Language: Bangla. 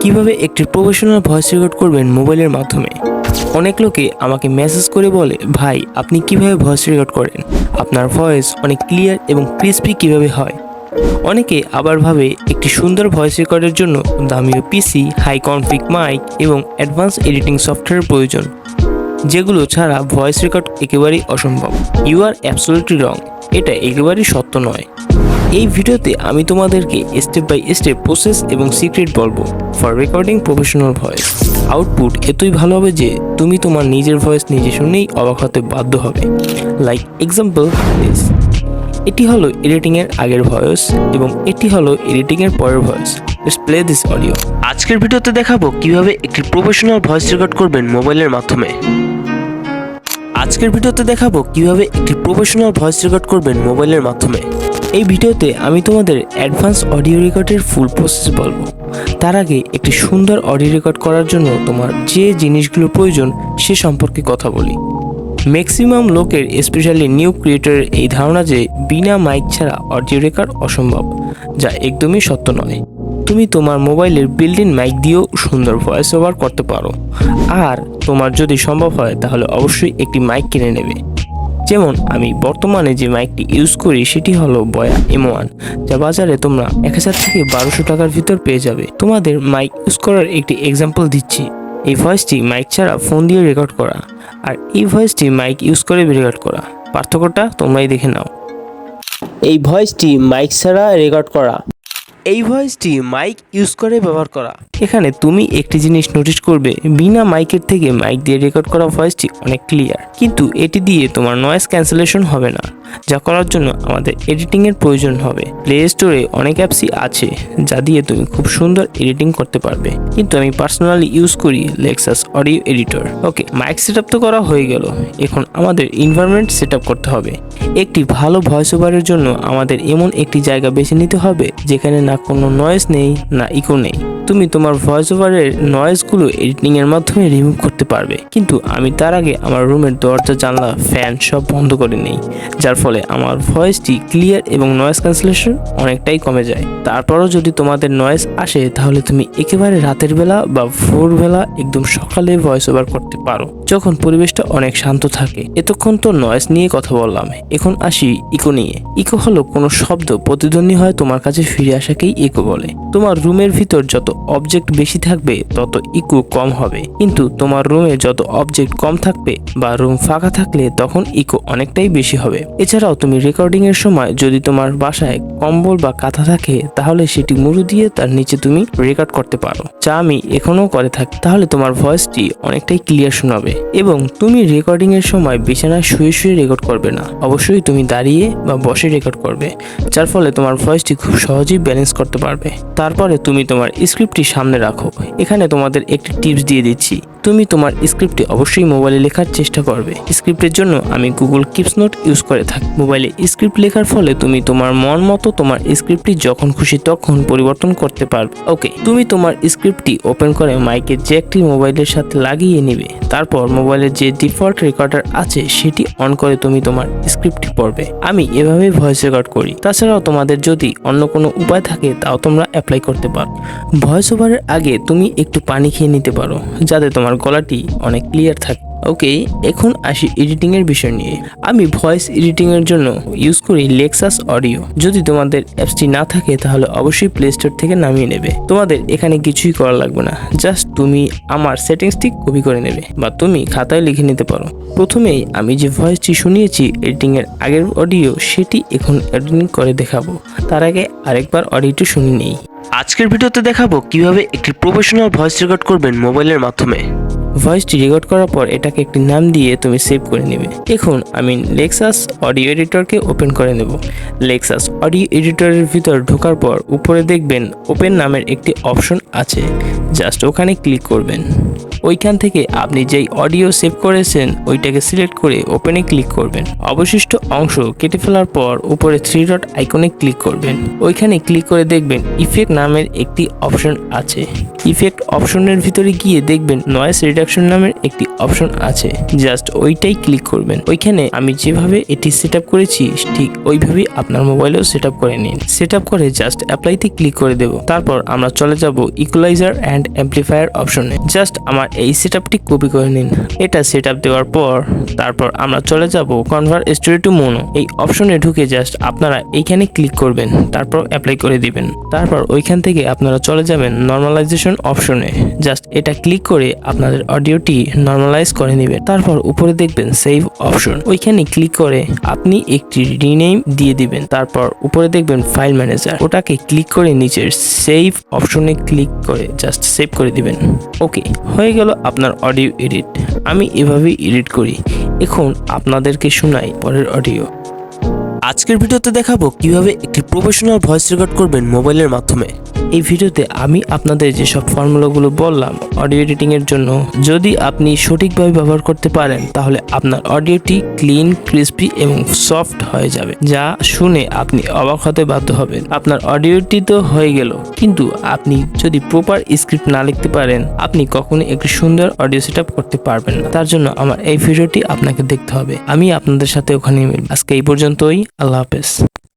কীভাবে একটি প্রফেশনাল ভয়েস রেকর্ড করবেন মোবাইলের মাধ্যমে? অনেক লোকে আমাকে মেসেজ করে বলে, ভাই, আপনি কীভাবে ভয়েস রেকর্ড করেন? আপনার ভয়েস অনেক ক্লিয়ার এবং ক্রিস্পি কীভাবে হয়? অনেকে আবার ভাবে, একটি সুন্দর ভয়েস রেকর্ডের জন্য দামিও পিসি হাই কনফিগ মাইক এবং অ্যাডভান্স এডিটিং সফটওয়্যারের প্রয়োজন। যেগুলো ছাড়া ভয়েস রেকর্ড একেবারেই অসম্ভব। ইউ আর অ্যাবসোলিউটলি রং এটা একেবারেই সত্য নয়। এই ভিডিওতে আমি তোমাদেরকে স্টেপ বাই স্টেপ প্রসেস এবং সিক্রেট বলব for recording professional voice output এতই ভালো হবে যে তুমি তোমার নিজের ভয়েস নিজে শুনেই অবাক হতে বাধ্য হবে। লাইক এক্সাম্পল দিস এটি হলো এডিটিংয়ের আগের ভয়েস এবং এটি হলো এডিটিংয়ের পরের voice let's play this audio আজকের ভিডিওতে দেখাবো কীভাবে একটি প্রফেশনাল ভয়েস রেকর্ড করবেন মোবাইলের মাধ্যমে। আজকের ভিডিওতে দেখাবো কীভাবে একটি প্রফেশনাল ভয়েস রেকর্ড করবেন মোবাইলের মাধ্যমে। এই ভিডিওতে আমি তোমাদের অ্যাডভান্স অডিও রেকর্ডের ফুল প্রসেস বলব। তার আগে একটি সুন্দর অডিও রেকর্ড করার জন্য তোমার যে জিনিসগুলো প্রয়োজন সে সম্পর্কে কথা বলি। ম্যাক্সিমাম লোকের স্পেশালি নিউ ক্রিয়েটরের এই ধারণা যে বিনা মাইক ছাড়া অডিও রেকর্ড অসম্ভব, যা একদমই সত্য নয়। তুমি তোমার মোবাইলের বিল্ট ইন মাইক দিয়েও সুন্দর ভয়েস ওভার করতে পারো। আর তোমার যদি সম্ভব হয়, তাহলে অবশ্যই একটি মাইক কিনে নেবে। যেমন আমি বর্তমানে যে মাইকটি ইউজ করি সেটি হলো বয়া এম ওয়ান, যা বাজারে তোমরা এক হাজার থেকে বারোশো টাকার ভিতর পেয়ে যাবে। তোমাদের মাইক ইউজ করার একটি এক্সাম্পল দিচ্ছি। এই ভয়েসটি মাইক ছাড়া ফোন দিয়ে রেকর্ড করা আর এই ভয়েসটি মাইক ইউজ করে রেকর্ড করা। পার্থক্যটা তোমরাই দেখে নাও। এই ভয়েসটি মাইক ছাড়া রেকর্ড করা। এই ভয়েসটি মাইক ইউজ করে ব্যবহার করা। এখানে তুমি একটি জিনিস নোটিস করবে, বিনা মাইকের থেকে মাইক দিয়ে রেকর্ড করা ভয়েসটি অনেক ক্লিয়ার কিন্তু এটি দিয়ে তোমার নয়েজ ক্যান্সেলেশন হবে না, যা করার জন্য আমাদের এডিটিংয়ের প্রয়োজন হবে। প্লে স্টোরে অনেক অ্যাপসই আছে, যা দিয়ে তুমি খুব সুন্দর এডিটিং করতে পারবে। কিন্তু আমি পার্সোনালি ইউজ করি Lexis audio editor okay mic set তো করা হয়ে গেল। এখন আমাদের এনভায়রনমেন্ট সেট করতে হবে। একটি ভালো ভয়েস ওভারের জন্য আমাদের এমন একটি জায়গা বেছে নিতে হবে যেখানে না কোনো নয়েস নেই, না ইকো নেই। তুমি তোমার ভয়েস ওভারের নয়েজগুলো এডিটিংয়ের মাধ্যমে রিমুভ করতে পারবে। কিন্তু আমি তার আগে আমার রুমের দরজা, জানলা ফ্যান সব বন্ধ করে নেই। যার ফলে আমার ভয়েসটি ক্লিয়ার এবং নয়েজ ক্যান্সেলেশন অনেকটাই কমে যায়। তারপরও যদি তোমাদের নয়েজ আসে, তাহলে তুমি একেবারে রাতের বেলা বা ভোরবেলা একদম সকালে ভয়েস ওভার করতে পারো। যখন পরিবেশটা অনেক শান্ত থাকে। এতক্ষণ তো নয়েজ নিয়ে কথা বললাম। এখন আসি ইকো নিয়ে। ইকো হলো কোনো শব্দ প্রতিদ্বন্দ্বী হয় তোমার কাছে ফিরে আসাকেই ইকো বলে। তোমার রুমের ভিতর যত অবজেক্ট বেশি থাকবে, তত ইকো কম হবে। কিন্তু তোমার রুমে যত অবজেক্ট কম থাকবে বা রুম ফাঁকা থাকলে তখন ইকো অনেকটাই বেশি হবে। এছাড়াও তুমি রেকর্ডিং এর সময় যদি তোমার বাসায় কম্বল বা কাঁথা থাকে, তাহলে সেটি মুড়ু দিয়ে তার নিচে তুমি রেকর্ড করতে পারো। যা আমি এখনও করে থাকি, তাহলে তোমার ভয়েসটি অনেকটাই ক্লিয়ার শোনাবে। এবং তুমি রেকর্ডিং এর সময় বিছানায় শুয়ে শুয়ে রেকর্ড করবে না। অবশ্যই তুমি দাঁড়িয়ে বা বসে রেকর্ড করবে, যার ফলে তোমার ভয়েসটি খুব সহজেই ব্যালেন্স করতে পারবে। তারপরে তুমি তোমার স্ক্রিপ্টটি সামনে রাখো। এখানে তোমাদের একটি টিপস দিয়ে দিচ্ছি। তুমি তোমার স্ক্রিপ্টটি অবশ্যই মোবাইলে লেখার চেষ্টা করবে। স্ক্রিপ্টের জন্য আমি গুগল কিপস নোট ইউজ করে থাকি। মোবাইলে স্ক্রিপ্ট লেখার ফলে তুমি তোমার মন মতো তোমার স্ক্রিপ্টটি যখন খুশি তখন পরিবর্তন করতে পারবে। ওকে, তুমি তোমার স্ক্রিপ্টটি ওপেন করে মাইকের জ্যাকটি মোবাইলের সাথে লাগিয়ে নেবে। তারপর মোবাইলের যে ডিফল্ট রেকর্ডার আছে সেটি অন করে তুমি তোমার স্ক্রিপ্টটি পড়বে। আমি এভাবে ভয়েস রেকর্ড করি। তাছাড়াও তোমাদের যদি অন্য কোনো উপায় থাকে তাও তোমরা অ্যাপ্লাই করতে পারো। ভয়েস ওভারের আগে তুমি একটু পানি খেয়ে নিতে পারো, যাতে তোমার গলাটি অনেক ক্লিয়ার থাকে ওকে, এখন আসি এডিটিং এর বিষয় নিয়ে। আমি ভয়েস এডিটিং এর জন্য ইউজ করি লেক্সাস অডিও যদি তোমাদের অ্যাপসটি না থাকে, তাহলে অবশ্যই প্লে স্টোর থেকে নামিয়ে নেবে। তোমাদের এখানে কিছুই করা লাগবে না। জাস্ট তুমি আমার সেটিংসটি কপি করে নেবে বা তুমি খাতায় লিখে নিতে পারো। প্রথমেই আমি যে ভয়েসটি শুনিয়েছি এডিটিং এর আগের অডিও সেটি এখন এডিটিং করে দেখাবো। তার আগে আরেকবার অডিওটি শুনে নেই। আজকের ভিডিওতে দেখাবো কীভাবে একটি প্রফেশনাল ভয়েস রেকর্ড করবেন মোবাইলের মাধ্যমে। ভয়েসটি রেকর্ড করার পর এটাকে একটি নাম দিয়ে তুমি সেভ করে নেবে। এখন আমি লেক্সাস অডিও এডিটরকে ওপেন করে নেব। লেক্সাস অডিও এডিটরের ভিতর ঢোকার পর উপরে দেখবেন ওপেন নামের একটি অপশন আছে। জাস্ট ওখানে ক্লিক করবেন। ওইখান থেকে আপনি যেই অডিও সেভ করেছেন, ওইটাকে সিলেক্ট করে ওপেনে ক্লিক করবেন। অবশিষ্ট অংশ কেটে ফেলার পর উপরে থ্রি ডট আইকনে ক্লিক করবেন। ওইখানে ক্লিক করে দেখবেন ইফেক্ট নামের একটি অপশন আছে। ইফেক্ট অপশনের ভিতরে গিয়ে দেখবেন নয়েস রিডাকশন নামের একটি অপশন আছে। জাস্ট ওইটাই ক্লিক করবেন। ওইখানে আমি যেভাবে এটি সেট করেছি, ঠিক ওইভাবেই আপনার মোবাইলেও সেট করে নিন। সেট করে জাস্ট অ্যাপ্লাইতে ক্লিক করে দেব। তারপর আমরা চলে যাব ইকুলাইজার অ্যান্ড অ্যাম্পলিফায়ার অপশনে জাস্ট আমার এই সেট কপি করে নিন। এটা সেট দেওয়ার পর, তারপর আমরা চলে যাব কনভার্ট স্টোরি টু মোনো এই অপশনে ঢুকে জাস্ট আপনারা এইখানে ক্লিক করবেন, তারপর অ্যাপ্লাই করে দিবেন। তারপর ওইখান থেকে আপনারা চলে যাবেন নর্মালাইজেশন অপশনে জাস্ট এটা ক্লিক করে আপনাদের অডিওটি নর্মালাইজ করে নেবেন। তারপর উপরে দেখবেন সেভ অপশন ওইখানে ক্লিক করে আপনি একটি রিনেম দিয়ে দিবেন। তারপর উপরে দেখবেন ফাইল ম্যানেজার ওটাকে ক্লিক করে নিচের সেভ অপশনে ক্লিক করে জাস্ট সেভ করে দিবেন। ওকে, হয়ে গেল আপনার অডিও এডিট আমি এভাবেই এডিট করি। এখন আপনাদেরকে শোনাই পরের অডিও আজকের ভিডিওতে দেখাবো কীভাবে একটি প্রফেশনাল ভয়েস রেকর্ড করবেন মোবাইলের মাধ্যমে। এই ভিডিওতে আমি আপনাদের যেসব ফর্মুলাগুলো বললাম অডিও এডিটিং এর জন্য, যদি আপনি সঠিকভাবে ব্যবহার করতে পারেন, তাহলে আপনার অডিওটি ক্লিন ক্রিস্পি এবং সফট হয়ে যাবে, যা শুনে আপনি অবাক হতে বাধ্য হবেন। আপনার অডিওটি তো হয়ে গেল, কিন্তু আপনি যদি প্রপার স্ক্রিপ্ট না লিখতে পারেন, আপনি কখনো একটি সুন্দর অডিও সেট করতে পারবেন না। তার জন্য আমার এই ভিডিওটি আপনাকে দেখতে হবে। আমি আপনাদের সাথে ওখানে আজকে এই পর্যন্তই। আল্লাহ হাফেজ